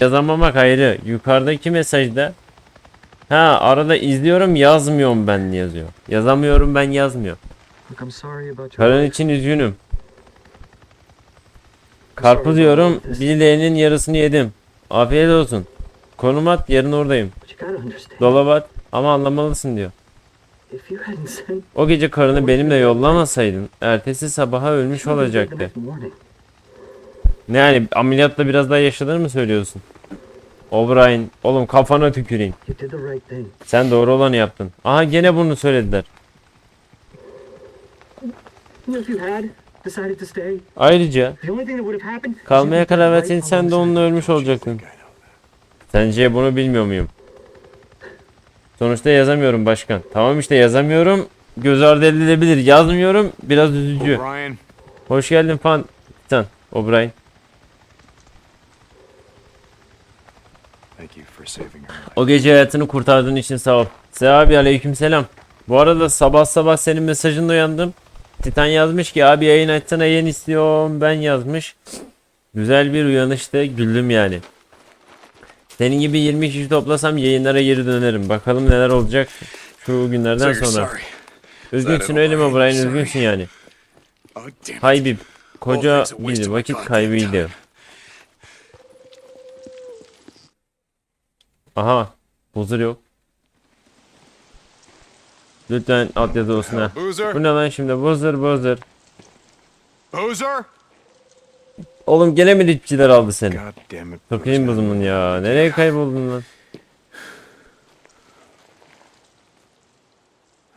Yazamamak ayrı. Yukarıdaki mesajda Ha arada izliyorum yazmıyorum ben yazıyor. Yazamıyorum ben yazmıyor. Karın için üzgünüm. Karpuz yiyorum. Bileğinin yarısını yedim. Afiyet olsun. Konum at yarın oradayım. Dolap at ama anlamalısın diyor. O gece karını benimle yollamasaydın ertesi sabaha ölmüş olacaktı. Ne yani ameliyatta biraz daha yaşadığını mı söylüyorsun? O'Brien oğlum kafana tüküreyim. Sen doğru olanı yaptın. Aha gene bunu söylediler. Ayrıca kalmaya karar verseydin sen de onunla ölmüş olacaktın. Sence bunu bilmiyor muyum? Sonuçta yazamıyorum başkan. Tamam işte yazamıyorum. Göz ardı edilebilir. Yazmıyorum. Biraz üzücü. Hoş geldin fan. Sen O'Brien. O gece hayatını kurtardığın için sağ ol. Seha abi aleykümselam. Bu arada sabah sabah senin mesajınla uyandım. Titan yazmış ki abi yayın açsana yayın istiyorum ben yazmış. Güzel bir uyanıştı güldüm yani. Senin gibi 20 kişi toplasam yayınlara geri dönerim. Bakalım neler olacak şu günlerden sonra. Üzgünsün öyle mi Brian üzgünsün yani. Oh. Haybib. Koca bir vakit kaybıydı. Aha. Huzur yok. Lütfen ha. Boozer? Bu ne lan şimdi? Buzzer buzzer. Boozer? Oğlum gene mi dipçiler aldı seni? Sokayım bozumun ya. Nereye kayboldun lan?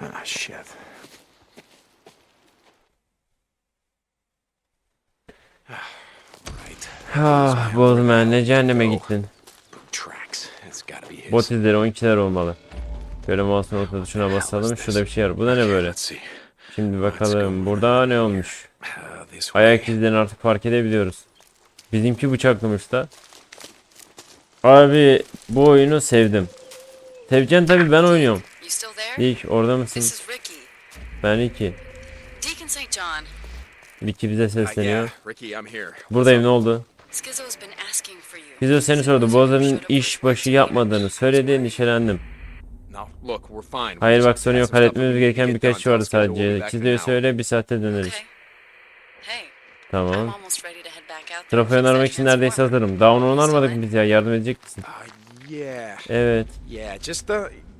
Ah, shit. right. Ah Bozman ne cehenneme gittin. Bot izleri 12'ler olmalı. Şöyle mouse'un orta tuşuna basalım. Şurada bir şey var. Bu da ne böyle? Şimdi bakalım. Burada ne olmuş? Uh. Ayak izlerini artık fark edebiliyoruz. Bizimki bıçaklamış da. Abi bu oyunu sevdim. Seveceksin tabi ben oynuyorum. İlk orada mısın? Ricky. Ben. John. Ricky bize Uh, sesleniyor. Ricky. Buradayım ne oldu? Skizzo's been asking for you. Bizo seni sordu. Bozar'ın iş başı yapmadığını söyledi. Endişelendim. Hayır bak sorun yok. Halletmemiz gereken birkaç şey vardı sadece. now. söyle bir saatte döneriz. Tamam. Trafoyu onarmak için neredeyse hazırım. Daha onu onarmadık mı biz ya? Yardım edecek misin? Uh, Evet. yeah, just,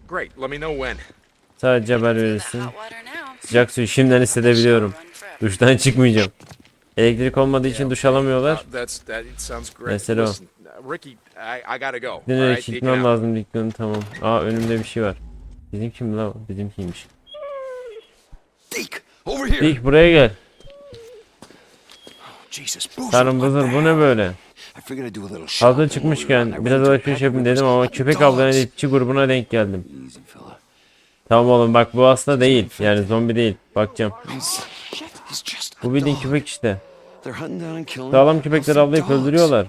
great. Let me know when. Sadece haber verirsin. Sıcak suyu şimdiden hissedebiliyorum. Duştan çıkmayacağım. Elektrik olmadığı için duş alamıyorlar. Mesele o. Deacon gitmem lazım dikkat tamam. Aa önümde bir şey var. Bizim kim la? Over here. Dik buraya gel. Tanrım what bızır bu ne böyle? Hazır çıkmışken biraz alışveriş yapayım dedim ama köpek avlayan dipçi grubuna denk geldim. Tamam oğlum bak bu hasta değil. Yani zombi değil. Bakacağım. Bu bildiğin köpek işte. They're hunting down and killing Sağlam köpekleri avlayıp öldürüyorlar.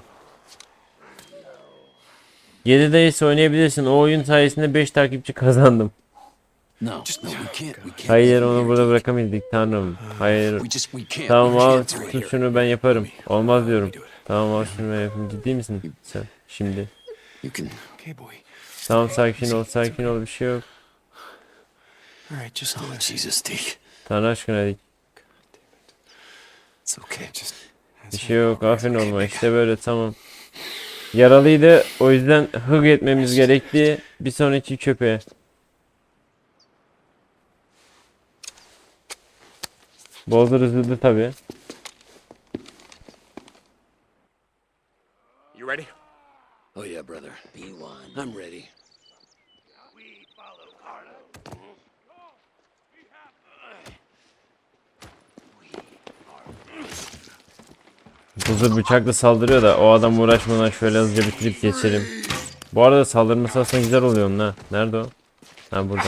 7 Days oynayabilirsin. O oyun sayesinde 5 takipçi kazandım. Hayır onu burada bırakamayız tanrım. Hayır. Tamam al tut şunu ben yaparım. Olmaz diyorum. Tamam al şunu ben yapayım. Ciddi misin sen şimdi? Tamam sakin ol sakin ol bir şey yok. All right, just Oh. Tanrı aşkına dik. It's okay. Just Bir şey yok aferin olma işte böyle tamam. Yaralıydı o yüzden hıg etmemiz gerekti. Bir sonraki köpeğe. Bozdur üzüldü tabi. You ready? Oh yeah, brother. I'm ready. Buzur bıçakla saldırıyor da o adam uğraşmadan şöyle hızlıca bitirip geçelim. Bu arada saldırması aslında güzel oluyor onun ha. Nerede o? Ha burada.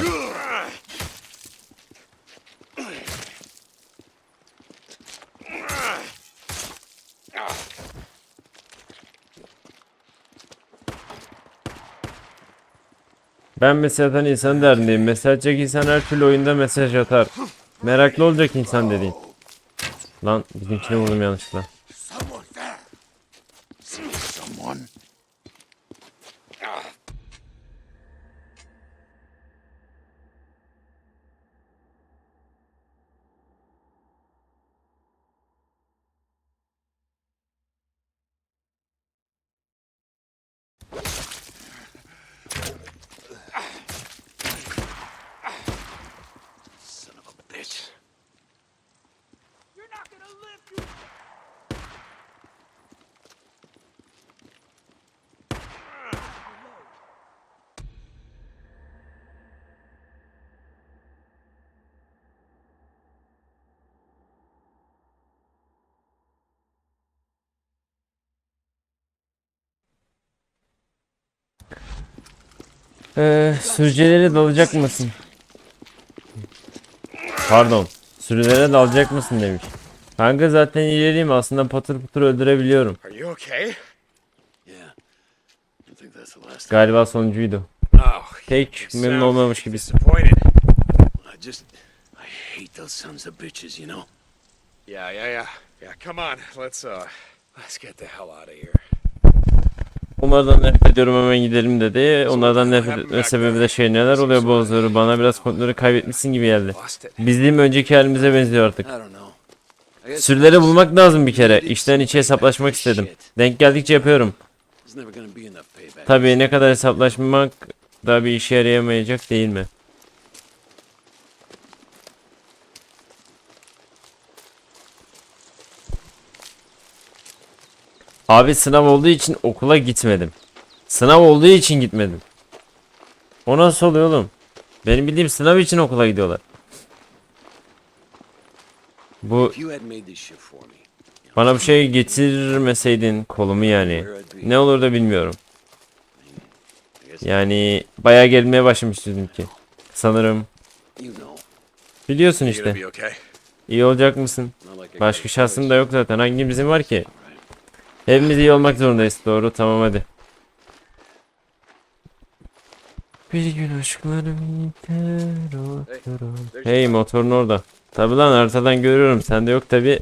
Ben mesajdan insan derdindeyim. Mesaj çek insan her türlü oyunda mesaj atar. Meraklı olacak insan dediğin. Lan bizimkini vurdum yanlışlıkla. one. Ee, sürücülere dalacak mısın? Pardon. Sürülere dalacak mısın demiş. Kanka zaten ileriyim aslında patır patır öldürebiliyorum. Are you okay? Yeah. I think that's the last time. Galiba sonuncuydu. Oh, Pek memnun olmamış gibisin. disappointed. I just, I hate those sons of bitches, you know? Yeah, yeah, yeah. Yeah, come on. Let's uh let's get the hell out of here. Onlardan nefret ediyorum hemen gidelim dedi. Onlardan nefret etme sebebi de şey neler oluyor bozları bana biraz kontrolü kaybetmişsin gibi geldi. Bizim önceki halimize benziyor artık. Sürüleri bulmak lazım bir kere. İçten içe hesaplaşmak istedim. Denk geldikçe yapıyorum. Tabii ne kadar hesaplaşmak da bir işe yarayamayacak değil mi? Abi sınav olduğu için okula gitmedim. Sınav olduğu için gitmedim. O nasıl oluyor oğlum? Benim bildiğim sınav için okula gidiyorlar. Bu bana bir şey getirmeseydin kolumu yani. Ne olur da bilmiyorum. Yani bayağı gelmeye başlamıştım ki. Sanırım. Biliyorsun işte. İyi olacak mısın? Başka şansım da yok zaten. Hangimizin var ki? Hepimiz iyi olmak zorundayız. Doğru tamam hadi. Bir gün aşklarım biter oturum. Hey motorun orada. Tabi lan haritadan görüyorum. Sende yok tabi.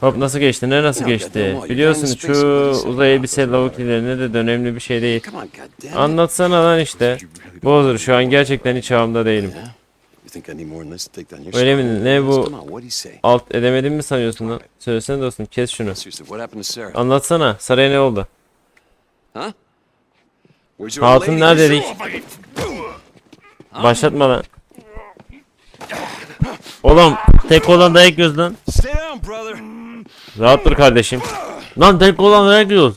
Hop nasıl geçti? Ne nasıl geçti? Biliyorsun şu uzay elbise lavuk ilerine de önemli bir şey değil. Anlatsana lan işte. Bozdur şu an gerçekten hiç havamda değilim. Öyle mi? Ne bu? Alt edemedim mi sanıyorsun lan? Söylesene dostum kes şunu. Anlatsana saraya ne oldu? Hatun lady? nerede dedik? Başlatma lan. Oğlum tek olan dayak yiyoruz lan. Rahat dur kardeşim. Lan tek olan dayak yiyoruz.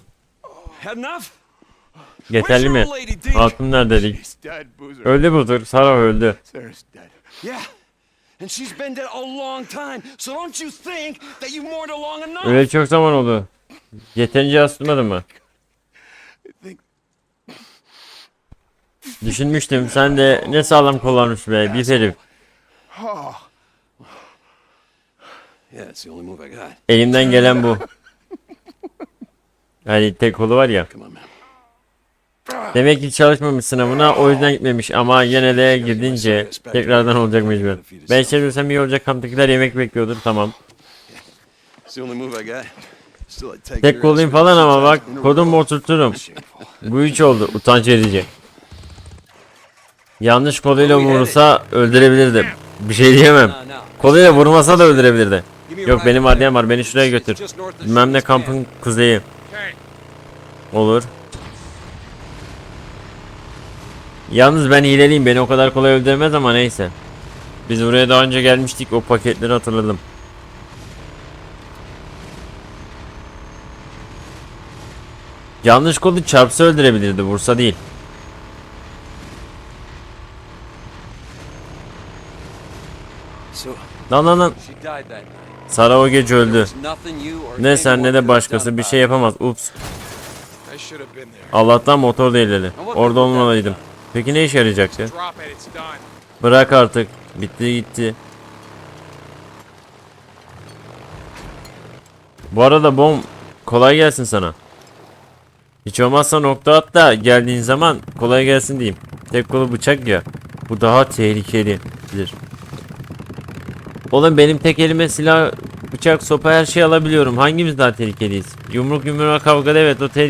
Yeterli mi? Hatun nerede Boozer. Öldü budur. Sarah öldü. Öyle çok zaman oldu. Yeterince asılmadın mı? Düşünmüştüm. Sen de ne sağlam kullanmış be. Bir herif. Elimden gelen bu. Yani tek kolu var ya. Demek ki çalışmamış sınavına o yüzden gitmemiş ama yine de gidince tekrardan olacak mecbur. Ben çevirsem iyi olacak kamptakiler yemek bekliyordur tamam. Tek ass falan ama bak kodumu oturturum. Bu üç oldu utanç verici. Yanlış koluyla vurursa öldürebilirdi. Bir şey diyemem. Koluyla vurmasa da öldürebilirdi. Yok benim adliyem var beni şuraya götür. Bilmem ne kampın kuzeyi. Olur. Yalnız ben hileliyim beni o kadar kolay öldüremez ama neyse. Biz buraya daha önce gelmiştik o paketleri hatırladım. Yanlış kolu çarpsa öldürebilirdi vursa değil. Lan lan lan. Sara o gece öldü. Ne sen ne de başkası bir şey yapamaz. Ups. Allah'tan motor değilleri. Orada olmalıydım. Peki ne işe it's done. Bırak artık. Bitti gitti. Bu arada bom kolay gelsin sana. Hiç olmazsa nokta at da geldiğin zaman kolay gelsin diyeyim. Tek kolu bıçak ya. Bu daha tehlikelidir. Oğlum benim tek elime silah, bıçak, sopa her şeyi alabiliyorum. Hangimiz daha tehlikeliyiz? Yumruk yumruğa kavgada evet o tehlikeli.